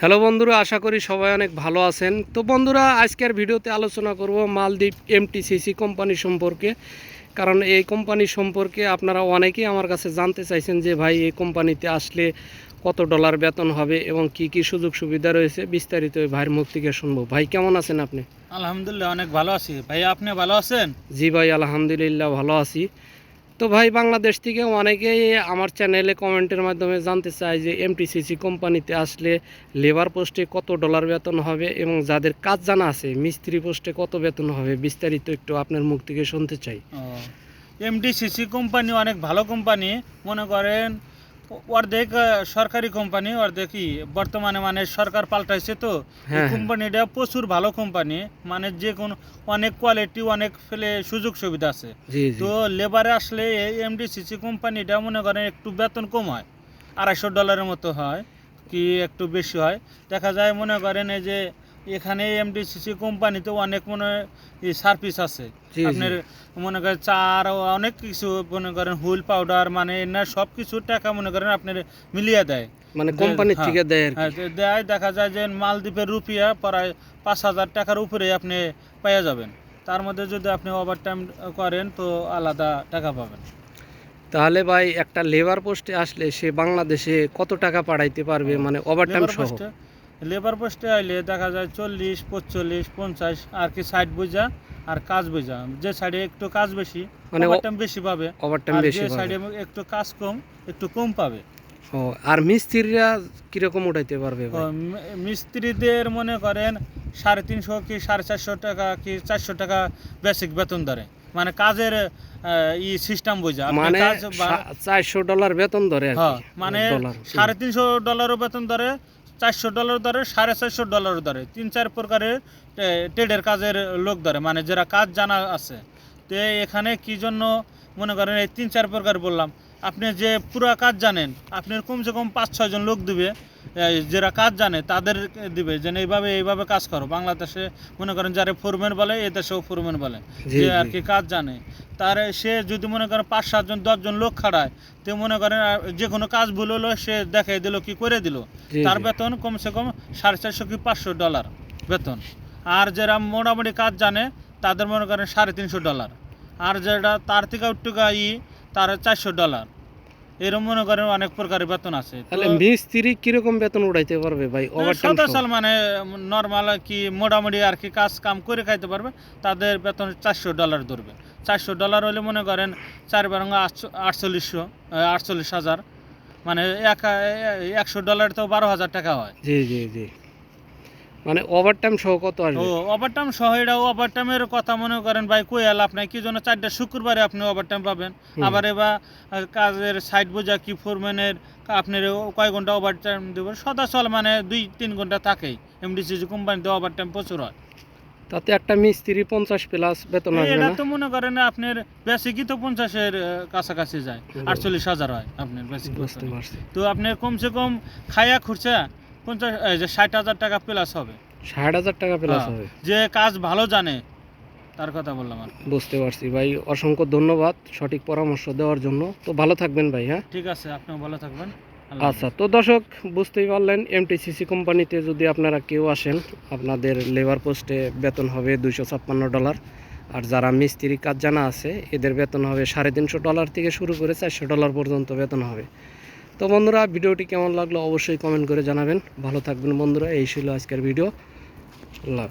Hello বন্ধুরা আশা করি সবাই অনেক ভালো আছেন। তো বন্ধুরা আজকের ভিডিওতে আলোচনা করব মালদ্বীপ এমটিসিসি কোম্পানি সম্পর্কে। কারণ এই কোম্পানি সম্পর্কে আপনারা অনেকেই আমার কাছে জানতে চাইছেন যে ভাই এই কোম্পানিতে আসলে কত ডলার বেতন হবে এবং কি কি সুযোগ সুবিধা রয়েছে? বিস্তারিত ওই ভাইয়ের মুখ থেকে শুনব। ভাই কেমন আছেন আপনি? আলহামদুলিল্লাহ অনেক ভালো আছি। ভাই আপনি ভালো আছেন? জি ভাই আলহামদুলিল্লাহ ভালো আছি। তো ভাই বাংলাদেশ থেকে অনেকেই আমার চ্যানেলে কমেন্টের মাধ্যমে জানতে চায় যে এমটিসিসি কোম্পানিতে আসলে লেবার পোস্টে কত ডলার বেতন হবে এবং যাদের কাজ জানা আছে, মিস্ত্রি পোস্টে কত বেতন হবে, বিস্তারিত একটু আপনার মুখ থেকে শুনতে চাই। এমটিসিসি কোম্পানি অনেক ভালো কোম্পানি মনে করেন অর্ধেক সরকারি কোম্পানি অর্ধেক বর্তমানে মানে সরকার পাল্টাইছে তো। এই হ্যাঁ, হ্যাঁ। কোম্পানিটা প্রচুর ভালো কোম্পানি মানে যে কোনো অনেক কোয়ালিটি অনেক ফেলে সুযোগ সুবিধা আছে। তো লেবারে আসলে এমডিসিসি কোম্পানিটা মনে করেন একটু বেতন কম হয় আড়াইশো ডলারের মতো হয় কি একটু বেশি হয়। দেখা যায় মনে করেন এই যে এখানে এমডিসিসি কোম্পানিতে অনেক মনে হয় সার্ভিস আছে। আপনার মনে করেন চার অনেক কিছু মনে করেন হুইল পাউডার মানে না সব কিছু টাকা মনে করেন আপনার মিলিয়ে দেয়। মানে কোম্পানির হ্যাঁ, থেকে দেয় হ্যাঁ, দেয় দেখা যায় যে মালদ্বীপের রুপিয়া প্রায় পাঁচ হাজার টাকার উপরে আপনি পেয়ে যাবেন। তার মধ্যে যদি আপনি ওভার টাইম করেন তো আলাদা টাকা পাবেন। তাহলে ভাই একটা লেবার পোস্টে আসলে সে বাংলাদেশে কত টাকা পাঠাইতে পারবে? মানে ওভারটাইম সহ। লেবার পোস্টে আইলে দেখা যায় চল্লিশ পঁচল্লিশ পঞ্চাশ আর কি সাইড বোঝা আর কাজ বোঝা। যে সাইডে একটু কাজ বেশি মানে ওভার টাইম বেশি পাবে ওভারটাইম বেশি সাইডে একটু কাজ কম একটু কম পাবে। ও আর মিস্ত্রিরা কীরকম উঠাইতে পারবে মিস্ত্রিদের মনে করেন সাড়ে তিনশো কি সাড়ে চারশো টাকা কি চারশো টাকা বেসিক বেতন ধরে। মানে কাজের ই সিস্টেম বোঝা। মানে চারশো ডলার বেতন ধরে হ্যাঁ মানে সাড়ে তিনশো ডলারও বেতন ধরে চারশো ডলার ধরে, সাড়ে চারশো ডলার ধরে। তিন, চার প্রকারের ট্রেডের কাজের লোক ধরে মানে যারা কাজ জানা আছে। তো এখানে কি জন্য মনে করেন এই তিন, চার প্রকার বললাম আপনি যে পুরো কাজ জানেন আপনার কমসে কম পাঁচ ছয়জন লোক দিবে যারা কাজ জানে তাদের দিবে যেন এইভাবে এইভাবে কাজ করো। বাংলাদেশে মনে করেন যারা ফোরম্যান বলে এ দেশেও ফোরম্যান বলে যে আর কি কাজ জানে। তার সে যদি মনে করেন পাঁচ সাতজন দশজন লোক খাড়ায় তো মনে করেন যে কোনো কাজ ভুল হলো সে দেখাই দিল কি করে দিল। তার বেতন কমসে কম সাড়ে চারশো কি পাঁচশো ডলার বেতন। আর যারা মোটামুটি কাজ জানে তাদের মনে করেন সাড়ে তিনশো ডলার। আর যেটা তার থেকে একটু ই তার চারশো ডলার। এরকম মনে করেন অনেক প্রকারের বেতন আছে। তাহলে মিস্ত্রি কীরকম বেতন উঠাইতে পারবে ভাই? সাদা সাল মানে নর্মাল কি মোটামুটি আর কি কাজ কাম করে খাইতে পারবে তাদের বেতন চারশো ডলার ধরবে। চারশো ডলার হলে মনে করেন চার বারং আটচল্লিশশো আটচল্লিশ হাজার। মানে এক একশো ডলার তো বারো হাজার টাকা হয়। জি জি জি। মানে ওভারটাইম সহ কত ও আসবে ওভারটাইম সহ এটা ওভারটাইমের কথা মনে করেন ভাই আপনি কি জন্য চারটা শুক্রবারে আপনি ওভারটাইম পাবেন? আবার এবার কাজের সাইড বোঝা কি ফোরম্যানের আপনার কয় ঘণ্টা ওভারটাইম দেবেন সদা চল মানে দুই তিন ঘণ্টা থাকেই এমডিসিজি কোম্পানিতে ওভারটাইম প্রচুর হয়। তাতে একটা মিস্ত্রি পঞ্চাশ প্লাস বেতন আসবে এটা তো মনে করেন আপনার বেসিকই তো পঞ্চাশের কাছাকাছি যায় আটচল্লিশ হাজার হয় আপনার বেসিক তো আপনার কমসে কম খায়া খুরছে পঞ্চাশ যে ষাট হাজার টাকা প্লাস হবে। ষাট হাজার টাকা প্লাস হ্যাঁ। হবে। যে কাজ ভালো জানে তার কথা বললাম আর বুঝতে পারছি ভাই অসংখ্য ধন্যবাদ সঠিক পরামর্শ দেওয়ার জন্য। তো ভালো থাকবেন ভাই হ্যাঁ? ঠিক আছে আপনিও ভালো থাকবেন। আচ্ছা তো দর্শক বুঝতেই পারলেন এমটিসিসি কোম্পানিতে যদি আপনারা কেউ আসেন আপনাদের লেবার পোস্টে বেতন হবে দুইশো ছাপ্পান্ন ডলার আর যারা মিস্ত্রি কাজ জানা আছে এদের বেতন হবে সাড়ে তিনশো ডলার থেকে শুরু করে চারশো ডলার পর্যন্ত বেতন হবে। তো বন্ধুরা, ভিডিওটি কেমন লাগল অবশ্যই কমেন্ট করে জানাবেন। ভালো থাকবেন বন্ধুরা, এই ছিল আজকের ভিডিও। আল্লাহ